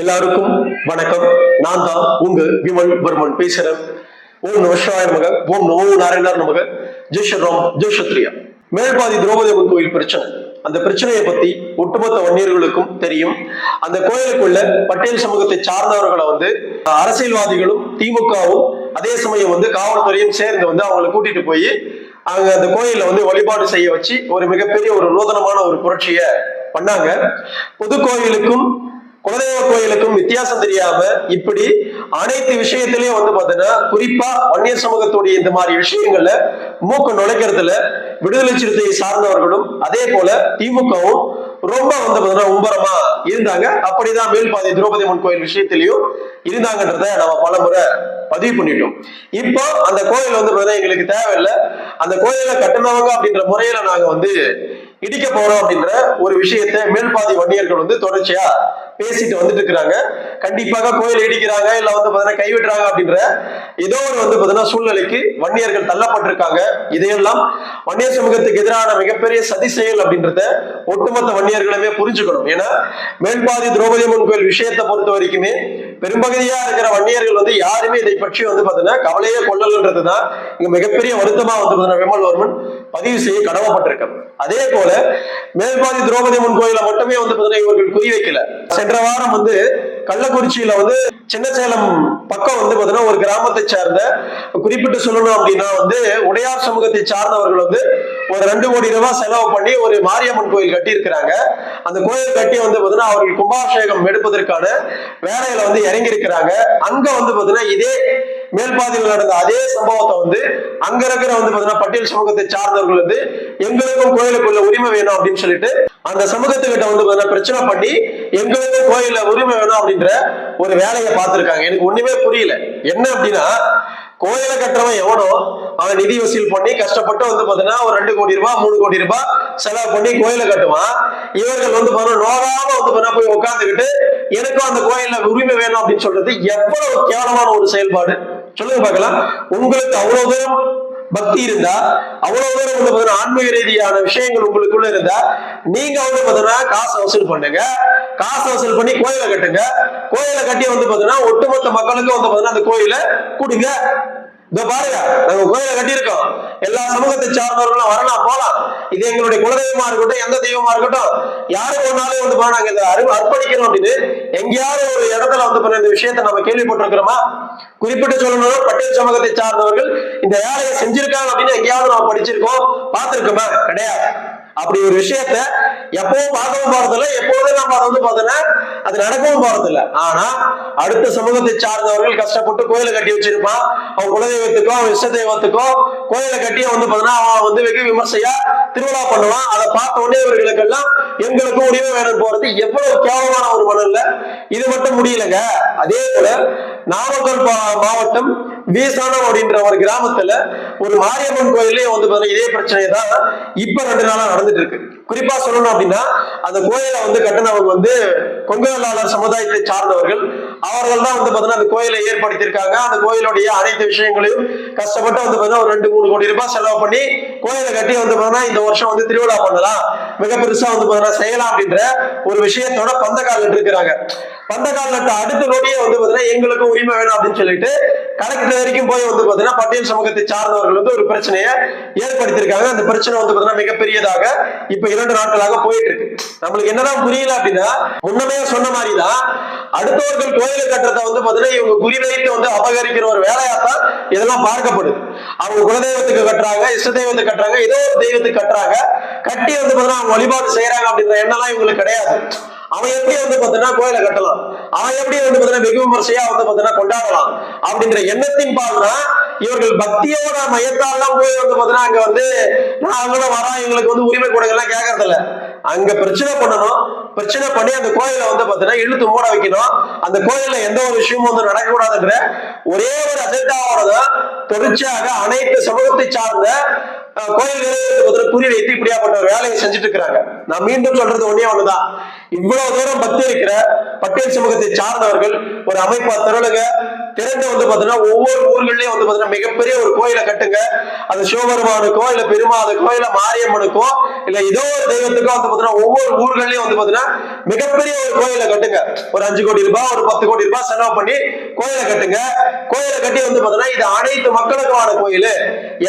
எல்லாருக்கும் வணக்கம். நான் தான் உங்க விமல் வர்மன் பேசுறேன். ஓம் நம சிவாய நமக ஓம் நமோ நாராயணர் நமக. ஜெய் ஸ்ரீராம் ஜெய் சத்ரியா மேல்பாதி திரௌபதி அம்மன் கோயில் பிரச்சனை. அந்த பிரச்சனையை பத்தி ஒட்டுமொத்த வன்னியர்களுக்கும் தெரியும். அந்த கோயிலுக்குள்ள பட்டேல் சமூகத்தை சார்ந்தவர்களை வந்து அரசியல்வாதிகளும் திமுகவும் அதே சமயம் வந்து காவல்துறையும் சேர்ந்து வந்து அவங்களை கூட்டிட்டு போய் அங்க அந்த கோயில வந்து வழிபாடு செய்ய வச்சு ஒரு மிகப்பெரிய ஒரு நூதனமான ஒரு புரட்சியை பண்ணாங்க. பொது கோயிலுக்கும் குலதெய்வ கோயிலுக்கும் வித்தியாசம் தெரியாம இப்படி அனைத்து விஷயத்திலயும் வந்து பாத்தீங்கன்னா குறிப்பா வன்னியர் சமூகத்துடைய இந்த மாதிரி விஷயங்கள்ல மூக்கு நுழைக்கிறதுல விடுதலை சிறுத்தையை சார்ந்தவர்களும் அதே போல திமுகவும் ரொம்ப வந்து பாத்தீங்கன்னா உம்பரமா இருந்தாங்க. அப்படிதான் மேல்பாதி திரௌபதி அம்மன் கோயில் விஷயத்திலையும் இருந்தாங்கன்றத நம்ம பல முறை பதிவு பண்ணிட்டோம். இப்போ அந்த கோயில் வந்து பாத்தீங்கன்னா எங்களுக்கு தேவையில்லை. அந்த கோயிலை கட்டினவங்க அப்படின்ற முறையில நாங்க வந்து இடிக்க போறோம் அப்படின்ற ஒரு விஷயத்தை மேல்பாதி வன்னியர்கள் வந்து தொடர்ச்சியா பேசிட்டு வந்துட்டு இருக்கிறாங்க கண்டிப்பாக கோயில் இடிக்கிறாங்க இல்ல வந்து பாத்தீங்கன்னா கைவிடுறாங்க அப்படின்ற ஏதோ ஒரு வந்து பாத்தீங்கன்னா சூழ்நிலைக்கு வன்னியர்கள் தள்ளப்பட்டிருக்காங்க. இதையெல்லாம் வன்னியர் சமூகத்துக்கு எதிரான மிகப்பெரிய சதி செயல் அப்படின்றத ஒட்டுமொத்த வன்னியர்களுமே புரிஞ்சுக்கணும். ஏன்னா மேல்பாதி திரௌபதி அம்மன் கோயில் விஷயத்தை பொறுத்த வரைக்குமே பெரும்பகுதியா இருக்கிற வன்னியர்கள் வந்து யாருமே இதை பற்றி வந்து பாத்தீங்கன்னா கவலையே கொள்ளலன்றதுதான் இங்க மிகப்பெரிய வருத்தமா வந்து பாத்தீங்கன்னா விமல்வர்மன் பதிவு செய்ய கடமைப்பட்டிருக்காங்க அதே போல மேல்பாதி திரௌபதி அம்மன் கோயில மட்டுமே வந்து பாத்தீங்கன்னா இவர்கள் குறி வைக்கல சென்ற வாரம் வந்து கள்ளக்குறிச்சியில வந்து சின்ன சேலம் பக்கம் வந்து பாத்தீங்கன்னா ஒரு கிராமத்தை சார்ந்த குறிப்பிட்டு சொல்லணும் அப்படின்னா வந்து உடையார் சமூகத்தை சார்ந்தவர்கள் வந்து ஒரு ரெண்டு கோடி ரூபாய் செலவு பண்ணி ஒரு மாரியம்மன் கோயில் கட்டி இருக்கிறாங்க அந்த கோயில் கட்டி வந்து பாத்தீங்கன்னா அவர்கள் கும்பாபிஷேகம் எடுப்பதற்கான வேலையில வந்து இறங்கி இருக்கிறாங்க அங்க வந்து பாத்தீங்கன்னா இதே மேல்பாதியில் நடந்த அதே சம்பவத்தை வந்து அங்க இருக்கிற வந்து பாத்தீங்கன்னா பட்டியல் சமூகத்தை சார்ந்தவர்கள் வந்து எங்களுக்கும் கோயிலுக்குள்ள உரிமை வேணும் அப்படின்னு சொல்லிட்டு அந்த சமூகத்துக்கிட்ட வந்து பாத்தீங்கன்னா பிரச்சனை பண்ணி எங்களுக்கும் கோயில உரிமை வேணும் அப்படின்ற ஒரு வேலையை பார்த்திருக்காங்க. எனக்கு ஒண்ணுமே புரியல. என்ன அப்படின்னா கோயிலை கட்டுறவன் எவனோ அவன் நிதி வசூல் பண்ணி கஷ்டப்பட்டு வந்து பாத்தீங்கன்னா ஒரு ரெண்டு கோடி ரூபாய் மூணு கோடி ரூபாய் செலவு பண்ணி கோயிலை கட்டுவான். இவர்கள் வந்து பாத்தீங்கன்னா நோகாம வந்து பாத்தீங்கன்னா போய் உட்காந்துக்கிட்டு எனக்கும் அந்த கோயில்ல உரிமை வேணும் அப்படின்னு சொல்றது எவ்வளவு கேவலமான ஒரு செயல்பாடு. சொல்லுங்க பார்க்கலாம். உங்களுக்கு அவ்வளவு தூரம் பக்தி இருந்தா அவ்வளவு தூரம் வந்து பாத்தீங்கன்னா ஆன்மீக ரீதியான விஷயங்கள் உங்களுக்குள்ள இருந்தா நீங்க வந்து பாத்தீங்கன்னா காசை வசூல் பண்ணுங்க. காசை வசூல் பண்ணி கோயிலை கட்டுங்க. கோயிலை கட்டி வந்து பாத்தீங்கன்னா ஒட்டுமொத்த மக்களுக்கும் வந்து பாத்தீங்கன்னா அந்த கோயிலை கொடுங்க. இதோ பாருங்க நாங்க கோயிலை கட்டியிருக்கோம். எல்லா சமூகத்தை சார்ந்தவர்களும் வரலாம் போலாம் இது எங்களுடைய குலதெய்வமா இருக்கட்டும் எந்த தெய்வமா இருக்கட்டும் யாரு ஒன்னாலும் வந்து பாருங்க நாங்க இதை அறிவு அர்ப்பணிக்கணும் அப்படின்னு எங்கேயாவது ஒரு இடத்துல வந்து பாருங்க இந்த விஷயத்த நம்ம கேள்விப்பட்டிருக்கிறோமா? குறிப்பிட்டு சொல்லணும் பட்டியல் சமூகத்தை சார்ந்தவர்கள் இந்த வேலையை செஞ்சிருக்காங்க அப்படின்னு எங்கேயாவது நம்ம படிச்சிருக்கோம் பார்த்திருக்கோமா? கிடையாது. அப்படி ஒரு விஷயத்த எப்பவும் பார்க்கவும் போறதில்ல எப்போதும் நம்ம அதை வந்து பார்த்தோன்னா அது நடக்கவும் போறதில்ல. ஆனா அடுத்த சமூகத்தை சார்ந்தவர்கள் கஷ்டப்பட்டு கோயிலை கட்டி வச்சிருப்பான். அவன் குலதெய்வத்துக்கோ அவன் இஷ்ட தெய்வத்துக்கோ கோயிலை கட்டி வந்து பார்த்தோன்னா அவன் வந்து வெகு விமர்சையா திருவிழா பண்ணுவான். அதை பார்த்த உடனே இவர்களுக்கெல்லாம் எங்களுக்கும் உரிமை வேணும் போறது எவ்வளவு கேவலமான ஒரு மனம் இல்லை இது மட்டும் முடியலங்க. அதே போல நாமக்கல் பா- மாவட்டம் வீசானம் அப்படின்ற ஒரு கிராமத்துல ஒரு மாரியம்மன் கோயிலே வந்து பாத்தீங்கன்னா இதே பிரச்சனை தான் இப்ப ரெண்டு நாளா நடந்துட்டு இருக்கு குறிப்பா சொல்லணும் அப்படின்னா அந்த கோயிலை வந்து கட்டினவங்க வந்து கொங்குவேளாளர் சமுதாயத்தை சார்ந்தவர்கள். அவர்கள் தான் வந்து பாத்தீங்கன்னா அந்த கோயிலை ஏற்படுத்தியிருக்காங்க. அந்த கோயிலுடைய அனைத்து விஷயங்களையும் கஷ்டப்பட்டு வந்து பாத்தீங்கன்னா ஒரு ரெண்டு மூணு கோடி ரூபாய் செலவு பண்ணி கோயிலை கட்டி வந்து பாத்தீங்கன்னா இந்த வருஷம் வந்து திருவிழா பண்ணலாம். மிக பெருசா வந்து பாத்தீங்கன்னா செய்யலாம் அப்படின்ற ஒரு விஷயத்தோட பந்தக்கால் இருக்கிறாங்க பந்த நட்ட அடுத்த நொடியே வந்து பாத்தீங்கன்னா எங்களுக்கும் உரிமை வேணும் அப்படின்னு சொல்லிட்டு கலெக்டர் வரைக்கும் போய் வந்து பாத்தீங்கன்னா பட்டியல் சமூகத்தை சார்ந்தவர்கள் வந்து ஒரு பிரச்சனையை ஏற்படுத்தியிருக்காங்க. அந்த பிரச்சனை வந்து பாத்தீங்கன்னா மிகப்பெரியதாக இப்ப இரண்டு நாட்களாக போயிட்டு இருக்கு நம்மளுக்கு என்னதான் புரியல அப்படின்னா முன்னமே சொன்ன மாதிரிதான் அடுத்தவர்கள் கோயிலை கட்டுறத வந்து பாத்தீங்கன்னா இவங்க குறிவைத்து வந்து அபகரிக்கிற ஒரு வேலையாத்தான் இதெல்லாம் பார்க்கப்படுது. அவங்க குலதெய்வத்துக்கு கட்டுறாங்க இஷ்ட தெய்வத்துக்கு கட்டுறாங்க ஏதோ ஒரு தெய்வத்துக்கு கட்டுறாங்க. கட்டி வந்து பாத்தீங்கன்னா அவங்க வழிபாடு செய்யறாங்க அப்படின்ற எண்ணெல்லாம் இவங்களுக்கு கிடையாது. அவன் எப்படி வந்து பாத்தீங்கன்னா கோயிலை கட்டலாம். அவன் எப்படி வந்து பாத்தீங்கன்னா வெகு விமர்சையா வந்து பாத்தீங்கன்னா கொண்டாடலாம். அப்படின்ற எண்ணத்தின் பால்னா இவர்கள் பக்தியோட மையத்தாலாம் போய் வந்து பாத்தீங்கன்னா அங்க வந்து நாங்களும் வரோம் எங்களுக்கு வந்து உரிமை கொடுங்கலாம் கேட்கறது இல்ல அங்க பிரச்சனை பண்ணணும். பிரச்சனை பண்ணி அந்த கோயிலை வந்து பாத்தீங்கன்னா இழுத்து மூட வைக்கணும். அந்த கோயில்ல எந்த ஒரு விஷயமும் வந்து நடக்கக்கூடாதுன்ற ஒரே ஒரு அஜெண்டாவோட தொடர்ச்சியாக அனைத்து சமூகத்தை சார்ந்த கோயில்களை வந்து குறி வைத்து இப்படியாப்பட்ட ஒரு வேலையை செஞ்சுட்டு இருக்கிறாங்க. நான் மீண்டும் சொல்றது ஒன்னே ஒண்ணுதான். இவ்வளவு தூரம் பக்தி இருக்கிற பட்டியல் சமூகத்தை சார்ந்தவர்கள் ஒரு அமைப்பா திரளுங்க. திரண்டு வந்து பாத்தீங்கன்னா ஒவ்வொரு ஊர்கள்லயும் வந்து பாத்தீங்கன்னா மிகப்பெரிய ஒரு கோயிலை கட்டுங்க. அது சிவபெருமானுக்கோ இல்ல பெருமாளுக்கோ இல்ல மாரியம்மனுக்கோ இல்ல ஏதோ ஒரு தெய்வத்துக்கோ வந்து பாத்தீங்கன்னா ஒவ்வொரு ஊர்கள்லயும் வந்து பாத்தீங்கன்னா மிகப்பெரிய ஒரு கோயிலை கட்டுங்க. ஒரு அஞ்சு கோடி ரூபாய் ஒரு பத்து கோடி ரூபாய் செலவு பண்ணி கோயிலை கட்டுங்க. கோயிலை கட்டி வந்து பாத்தீங்கன்னா இது அனைத்து மக்களுக்குமான கோயில்.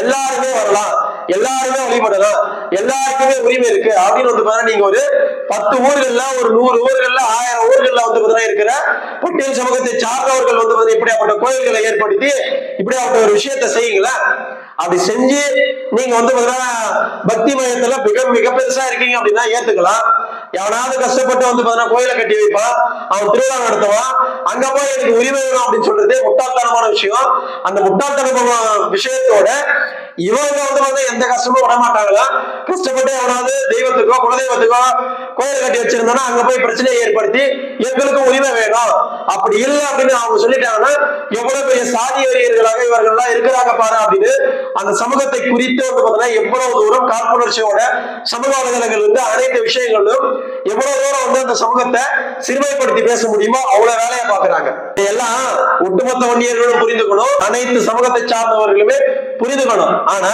எல்லாருமே வரலாம். எல்லாருமே வழிபடலாம். எல்லாருக்குமே உரிமை இருக்கு. அப்படின்னு வந்து பாத்தீங்கன்னா நீங்க ஒரு பத்து ஊர்கள்ல ஒரு நூறு ஊர்கள்ல ஆயிரம் ஊர்கள்ல வந்து பாத்தீங்கன்னா இருக்கிற பட்டியல் சமூகத்தை சார்ந்தவர்கள் வந்து இப்படி இப்படியாப்பட்ட கோயில்களை ஏற்படுத்தி இப்படியாப்பட்ட ஒரு விஷயத்தை செய்யுங்களேன். அப்படி செஞ்சு நீங்க வந்து பாத்தீங்கன்னா பக்தி மையத்துல மிக மிக பெருசா இருக்கீங்க அப்படின்னா ஏத்துக்கலாம். எவனாவது கஷ்டப்பட்டு வந்து பாத்தீங்கன்னா கோயிலை கட்டி வைப்பான். அவன் திருவிழா நடத்துவான். அங்க போய் எனக்கு உரிமை வேணும் அப்படின்னு சொல்றது முட்டாள்தனமான விஷயம். அந்த முட்டாள்தனமான விஷயத்தோட இவங்க வந்து வந்து எந்த கஷ்டமும் விடமாட்டாங்களா? கஷ்டப்பட்டு எவனாவது தெய்வத்துக்கோ குலதெய்வத்துக்கோ கோயில் கட்டி வச்சிருந்தோம்னா அங்க போய் பிரச்சனையை ஏற்படுத்தி எங்களுக்கும் உரிமை வேணும். அப்படி இல்லை அப்படின்னு அவங்க சொல்லிட்டாங்கன்னா எவ்வளவு பெரிய சாதி வெறியர்களாக இவர்கள்லாம் இருக்கிறாங்க பாரு அப்படின்னு அந்த சமூகத்தை குறித்து வந்து பார்த்தீங்கன்னா எவ்வளவு தூரம் காப்புணர்ச்சியோட சமூக வலைதளங்கள் வந்து அனைத்து விஷயங்களும் எவ்வளவு தூரம் வந்து அந்த சமூகத்தை சிறுமைப்படுத்தி பேச முடியுமோ அவ்வளவு வேலையை பாக்குறாங்க இதெல்லாம் ஒட்டுமொத்த வன்னியர்களும் புரிந்துக்கணும். அனைத்து சமூகத்தை சார்ந்தவர்களுமே புரிந்துக்கணும். ஆனா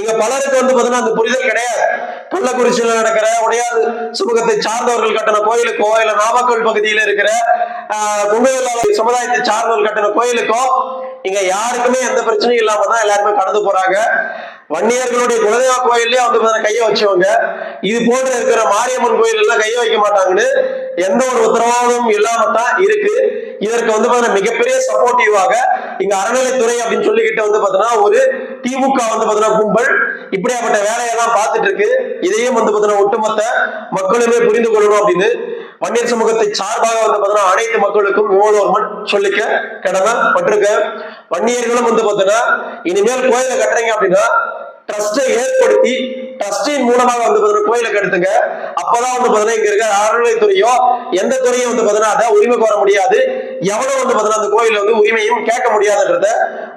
இங்க பலருக்கு வந்து பாத்தீங்கன்னா அந்த புரிதல் கிடையாது. கள்ளக்குறிச்சியில நடக்கிற உடையார் சமூகத்தை சார்ந்தவர்கள் கட்டின கோயிலுக்கோ இல்ல நாமக்கல் பகுதியில இருக்கிற ஆஹ், சமுதாயத்தை சார்ந்தவர்கள் கட்டின கோயிலுக்கோ இங்க யாருக்குமே எந்த பிரச்சனையும் இல்லாம தான் எல்லாருமே கடந்து போறாங்க. வன்னியர்களுடைய குலதெய்வ கோயிலே வந்து கையை வச்சவங்க. இது போன்ற இருக்கிற மாரியம்மன் கோயில் எல்லாம் கையை வைக்க மாட்டாங்கன்னு எந்த ஒரு உத்தரவாதமும் இல்லாம தான் இருக்கு. இதற்கு வந்து பாத்தீங்கன்னா மிகப்பெரிய சப்போர்ட்டிவாக இங்க அறநிலைத்துறை அப்படின்னு சொல்லிக்கிட்டு வந்து பாத்தீங்கன்னா ஒரு திமுக வந்து பாத்தீங்கன்னா கும்பல் இப்படியாப்பட்ட வேலையெல்லாம் பார்த்துட்டு இருக்கு. இதையும் வந்து பாத்தீங்கன்னா ஒட்டுமொத்த மக்களுமே புரிந்து கொள்ளணும் அப்படின்னு வன்னியர் சமூகத்தை சார்பாக வந்து பாத்தீங்கன்னா அனைத்து மக்களுக்கும் மூலோர்மன் சொல்லிக்க கடமை பட்டிருக்க. வன்னியர்களும் வந்து பாத்தீங்கன்னா இனிமேல் கோயிலை கட்டுறீங்க அப்படின்னா ட்ரஸ்டை ஏற்படுத்தி ட்ரஸ்டின் மூலமாக வந்து பாத்தீங்கன்னா கோயிலை கட்டுங்க. அப்பதான் வந்து பாத்தீங்கன்னா இங்க இருக்கிற அறநிலைத்துறையோ எந்த துறையும் வந்து பாத்தீங்கன்னா அதை உரிமை கோர முடியாது. எவனும் வந்து பாத்தீங்கன்னா அந்த கோயில வந்து உரிமையும் கேட்க முடியாதுன்றத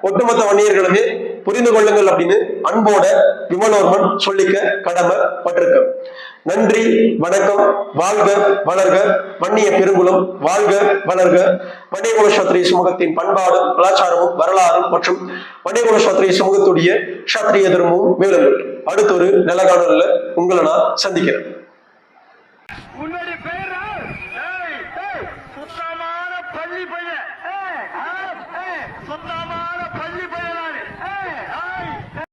ஒட்டுமொத்த வன்னியர்களுமே புரிந்து கொள்ளுங்கள் அப்படின்னு அன்போட விமலோர்மன் சொல்லிக்க கடமை பட்டிருக்க நன்றி வணக்கம் வாழ்க வளர்க வன்னிய பெருங்குளம் வாழ்க வளர்க. வன்னியகுல சத்திரிய சமூகத்தின் பண்பாடும் கலாச்சாரமும் வரலாறும் மற்றும் வன்னியகுல சத்திரிய சமூகத்துடைய சத்திரிய தர்மமும் மேலும் அடுத்த ஒரு நல்ல உங்களை நான் சந்திக்கிறேன்.